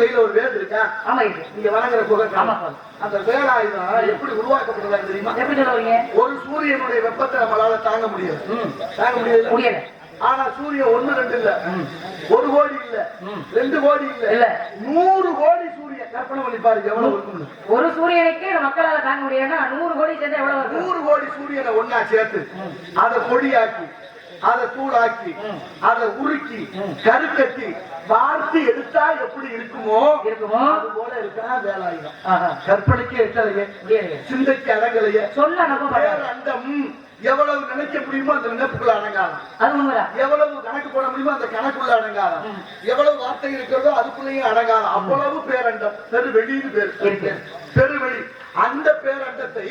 கையில ஒரு வேல் இருக்கா? ஆமா நீங்க வணங்குற சாமி. அந்த வேலாயுதம் எப்படி உருவாக்கப்படுதா தெரியுமா? எப்படி சொல்ல வரீங்க ஒரு சூரியனுடைய வெப்பத்தை நம்மளால தாங்க முடியாது. தாங்க முடியாது. ஆனா சூரியன் ஒண்ணு ரெண்டு இல்ல. ஒரு கோடி இல்ல. ரெண்டு கோடி இல்ல. இல்ல. நூறு கோடி சூரியன். கற்பனை பண்ணி பாருங்க எவ்வளவு ஒரு சூரியனுக்கு மக்களால தாங்க முடியும்னா நூறு கோடி சேர்ந்தா எவ்வளவு நூறு கோடி சூரியனை ஒன்னா சேர்த்து அதை பொடியாக்கி அதை தூளாக்கி அதை உருக்கி கருக்கட்டி வார்த்து எடுத்தா எப்படி இருக்குமோ இருக்குமோ? அது போல இருக்கா வேலாயுதம். கற்பனைக்கு எட்டலையே. சிந்தைக்கு அடங்கலையே. மாட்டாங்க. பேரண்டம் எவ்வளவு நினைக்க முடியுமோ அந்த நினைப்புக்குள்ள உண்மைதான். எவ்வளவு கணக்கு போட முடியுமோ அந்த கணக்குள்ள அடங்காதான் எவ்வளவு வார்த்தை இருக்கிறதோ அதுக்குள்ளேயும் அடங்காதான் அவ்வளவு பேரண்டம். பெருவெளின்னு பேர். பெருவெளி. அந்த பேரண்டத்தை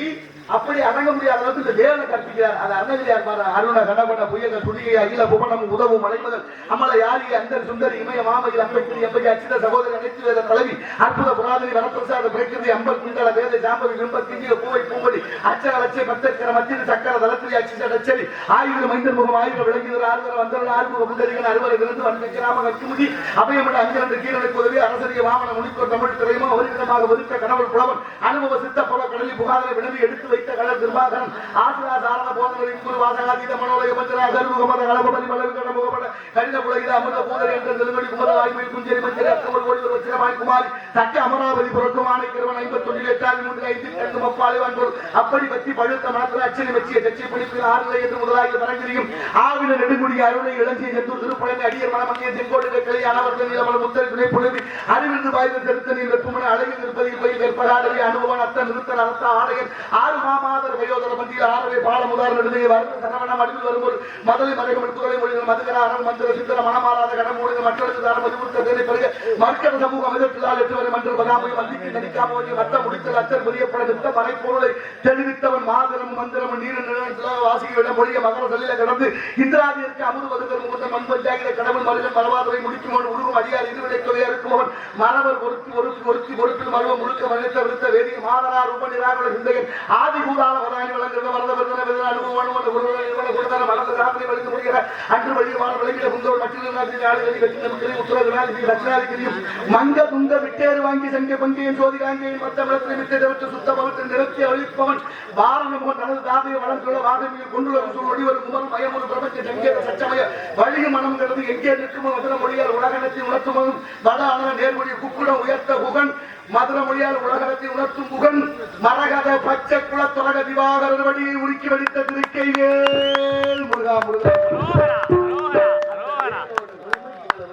அப்படி அடங்க முடியாத அளவுக்கு இந்த வேலை கற்பிக்கிறார். அது அண்ணகிரியார் பாரு அருண கடபட புயக துணிகை அகில புவனம் உதவும் மலைமுதல் அமல யாரி அந்த சுந்தரி இமய மாமையில் அம்பைக்குடி எம்பதி அச்சித சகோதரி அனைத்து வேத தலைவி அற்புத புராதனி வரப்பிரசாத பிரகிருதி அம்பல் குண்டல வேத ஜாம்பவி விம்ப கிஞ்சில பூவை பூவடி அச்சர லட்சிய பத்தக்கர மத்திய சக்கர தலத்திரி அச்சித லட்சரி ஆயுத மைந்தர் முகம் ஆயுத விளங்கினர் ஆறுதல வந்தவர்கள் ஆறுமுக புந்தரிகன் அறுவரை விருந்து வந்த கிராம கட்சிமுதி அபயமிட அங்கிரண்டு கீழனுக்கு உதவி அரசரிய வாமன முனிக்கோ தமிழ் திரையமா ஒருவிதமாக ஒதுக்க கடவுள் புலவன் அனுபவ சித்த புல புகாதனை வினவி எடுத்து வைத்த கடல் திருமாகரன் ஆசிரா சாரண போதங்களின் குரு வாசகாதீத மனோலய மந்திரா கருமுகமத கலபதி மலர் கடமுகமட கடித அமிர்த என்ற குஞ்சரி மஞ்சரி கோடி ஒரு குமாரி. தக்க அமராவதி புறக்குமானை கிருவன் எட்டாவது மூன்று ஐந்து அப்படி பற்றி பழுத்த வச்சிய பிடிப்பில் என்று முதலாகி நெடுங்குடி அருளை இளஞ்சிய செந்தூர் திருப்பழனி அடியர் மனமங்கிய தென்கோடு கிளை அனவர்கள் முத்தல் துணை புலவி அறிவிருந்து வாய்ந்த திருத்த நீர் அழகில் இருப்பதில் போய் வெற்படாடவி அனுபவம் அத்த நிறுத்தன் அர்த்த ஆடையன் ஆறு மாமாதர் வயோதர மத்தியில் ஆறவை பாலமுதார் நடுவே வருந்த சரவணம் அடிவில் வரும்போது மதலை மறைகம் மொழிகள் மதுகர அரண் மந்திர சித்தர மனமாறாத கடன் மூலிகை மற்றொரு தார மதிமுத்த தேனை பிறகு மக்கள் சமூக அமைதத்திலால் எட்டு வரை மன்ற பதாமை வந்திக்கு நடிக்காமல் மற்ற முடித்தல் அச்சர் புரியப்பட நிறுத்த மறைப்பொருளை தெளிவித்தவன் மாதரம் மந்திரம் நீர நிலத்திலாக வாசிக்க மொழிய மகர சொல்லில கடந்து இந்திராதிற்கு அமுது வதுகர் முகத்த மண் பஞ்சாகிற கடவுள் மனிதன் மரவாதரை முடிக்கும் உருகும் அடியார் இருவிலை தொகையா இருக்குமவன் மரவர் ஒருத்தி ஒருத்தி ஒருத்தி பொறுப்பில் மருவம் முழுக்க மனித விருத்த வேதிய மாதரா ரூப நிராகுல சிந்தையன் ஆதி கூடால வதானி வழங்குகிற வரத விருதன விருதன அனுபவம். அனுபவம் வலிந்து முடிகிற அன்று வழியமான விளங்கிட மங்க துங்க விட்டேறு வாங்கி சங்க சோதி மத்த சுத்த நிறுத்தி அழிப்பவன் வாரணம் தனது வளர்ந்துள்ள வாதமியில் கொண்டுள்ள பிரபஞ்ச சச்சமய மனம் கிடந்து எங்கே நிற்குமோ மதுர மொழியால் உலகனத்தை உணர்த்துமதும் வட நேர்மொழி குக்குடம் உயர்த்த புகன் மதுர மொழியால் உலகத்தை உணர்த்தும் புகன் மரகத பச்சை குளத்தொலக திவாகர வழியை உருக்கி வடித்த திருக்கை